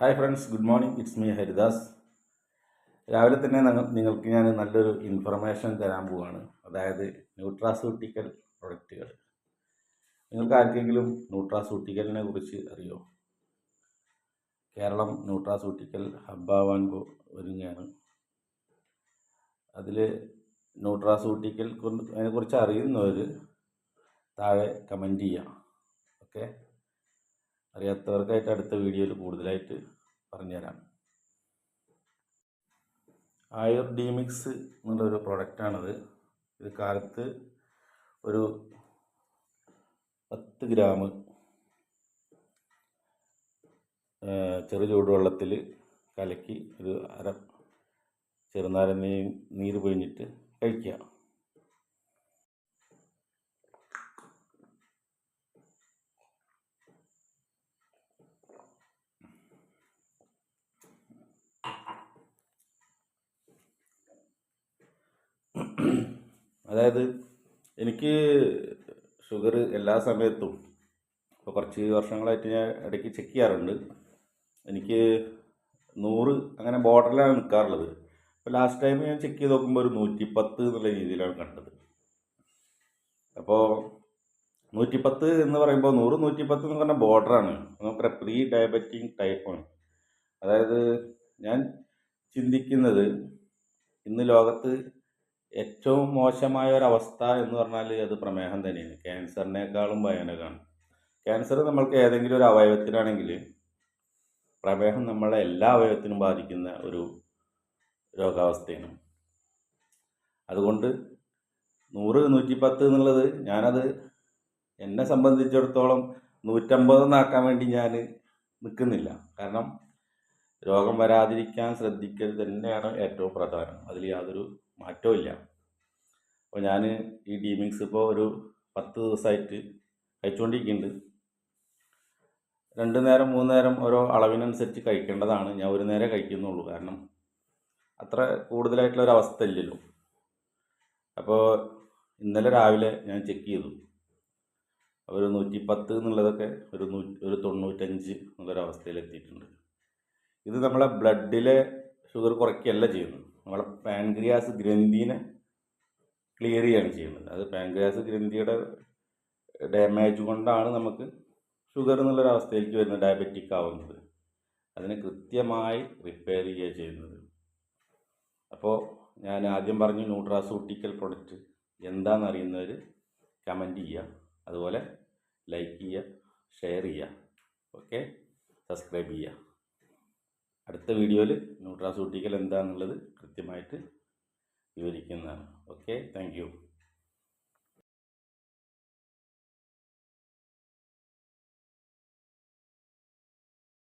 Hi friends good morning it's me Haridas രാവിലെ തന്നെ നിങ്ങൾക്ക് ഞാൻ നല്ലൊരു ഇൻഫർമേഷൻ തരാൻ പോവുകയാണ് അതായത് ന്യൂട്രാസ്യൂട്ടിക്കൽ പ്രൊഡക്റ്റുകൾ നിങ്ങൾക്ക് ആർക്കെങ്കിലും ന്യൂട്രാസ്യൂട്ടിക്കലിനെ കുറിച്ച് അറിയോ? കേരളം ന്യൂട്രാസ്യൂട്ടിക്കൽ ഹബ്ബാവാൻ ഒരുങ്ങുകയാണ് അതിൽ ന്യൂട്രാസ്യൂട്ടിക്കൽ കൊണ്ട് അതിനെക്കുറിച്ച് അറിയുന്നവർ താഴെ കമന്റ് ചെയ്യാം. ഓക്കെ അറിയാത്തവർക്കായിട്ട് അടുത്ത വീഡിയോയിൽ കൂടുതലായിട്ട് പറഞ്ഞുതരാം. ആയുർ ഡിമിക്സ് എന്നുള്ളൊരു പ്രൊഡക്റ്റാണിത്. ഇത് കാലത്ത് ഒരു പത്ത് ഗ്രാം ചെറു ചൂടുവെള്ളത്തിൽ കലക്കി ഒരു അര ചെറുനാരങ്ങ നീര് പിഴിഞ്ഞിട്ട് കഴിക്കുക. അതായത് എനിക്ക് ഷുഗർ എല്ലാ സമയത്തും. ഇപ്പോൾ കുറച്ച് വർഷങ്ങളായിട്ട് ഞാൻ ഇടയ്ക്ക് ചെക്ക് ചെയ്യാറുണ്ട്. എനിക്ക് നൂറ് അങ്ങനെ ബോർഡറിലാണ് നിൽക്കാറുള്ളത് ഇപ്പോൾ ലാസ്റ്റ് ടൈം ഞാൻ ചെക്ക് ചെയ്ത് നോക്കുമ്പോൾ ഒരു നൂറ്റിപ്പത്ത് എന്നുള്ള രീതിയിലാണ് കണ്ടത്. അപ്പോൾ നൂറ്റിപ്പത്ത് എന്ന് പറയുമ്പോൾ നൂറ് നൂറ്റിപ്പത്ത് എന്ന് പറഞ്ഞാൽ ബോർഡറാണ് നമുക്ക് പ്രീ ഡയബറ്റിക് ടൈപ്പാണ് അതായത് ഞാൻ ചിന്തിക്കുന്നത് ഇന്ന് ലോകത്ത് ഏറ്റവും മോശമായ ഒരു അവസ്ഥ എന്ന് പറഞ്ഞാൽ അത് പ്രമേഹം തന്നെയാണ്. ക്യാൻസറിനേക്കാളും ഭയാനകമാണ്. ക്യാൻസർ നമ്മൾക്ക് ഏതെങ്കിലും ഒരു അവയവത്തിനാണെങ്കിൽ പ്രമേഹം നമ്മളെ എല്ലാ അവയവത്തിനും ബാധിക്കുന്ന ഒരു രോഗാവസ്ഥയാണ്. അതുകൊണ്ട് നൂറ് നൂറ്റിപ്പത്ത് എന്നുള്ളത് ഞാനത് എന്നെ സംബന്ധിച്ചിടത്തോളം നൂറ്റമ്പതെന്നാക്കാൻ വേണ്ടി ഞാൻ നിൽക്കുന്നില്ല കാരണം രോഗം വരാതിരിക്കാൻ ശ്രദ്ധിക്കൽ തന്നെയാണ് ഏറ്റവും പ്രധാനം. അതിൽ യാതൊരു മാറ്റവും ഇല്ല അപ്പോൾ ഞാൻ ഈ ഡീമിങ്സ് ഇപ്പോൾ ഒരു പത്ത് ദിവസമായിട്ട് കഴിച്ചുകൊണ്ടിരിക്കുന്നുണ്ട് രണ്ട് നേരം മൂന്ന് നേരം ഓരോ അളവിനനുസരിച്ച് കഴിക്കേണ്ടതാണ്. ഞാൻ ഒരു നേരം കഴിക്കുന്നുള്ളൂ. കാരണം അത്ര കൂടുതലായിട്ടുള്ള ഒരു അവസ്ഥ ഇല്ലല്ലോ. അപ്പോൾ ഇന്നലെ രാവിലെ ഞാൻ ചെക്ക് ചെയ്തു. ഒരു നൂറ്റി പത്ത് എന്നുള്ളതൊക്കെ ഒരു നൂ ഒരു തൊണ്ണൂറ്റഞ്ച് എന്നുള്ളൊരവസ്ഥയിലെത്തിയിട്ടുണ്ട്. ഇത് നമ്മളെ ബ്ലഡിലെ ഷുഗർ കുറയ്ക്കുകയല്ല ചെയ്യുന്നത്. നമ്മളെ പാൻക്രിയാസ് ഗ്രന്ഥിനെ ക്ലിയർ ചെയ്യാണ് ചെയ്യുന്നത്. അത് പാൻക്രിയാസ് ഗ്രന്ഥിയുടെ ഡാമേജ് കൊണ്ടാണ് നമുക്ക് ഷുഗർ എന്നുള്ളൊരവസ്ഥയിലേക്ക് വരുന്നത് ഡയബറ്റിക് ആവുന്നത്. അതിനെ കൃത്യമായി റിപ്പയർ ചെയ്യുക ചെയ്യുന്നത്. അപ്പോൾ ഞാൻ ആദ്യം പറഞ്ഞു ന്യൂട്രാസൂട്ടിക്കൽ പ്രൊഡക്റ്റ് എന്താണെന്ന് അറിയുന്നവർ കമന്റ് ചെയ്യുക. അതുപോലെ ലൈക്ക് ചെയ്യുക ഷെയർ ചെയ്യുക. ഓക്കെ സബ്സ്ക്രൈബ് ചെയ്യുക. അടുത്ത വീഡിയോയിൽ ന്യൂട്രാസൂട്ടിക്കൽ എന്താണെന്നുള്ളത് കൃത്യമായിട്ട് വിവരിക്കുന്നതാണ്. Okay thank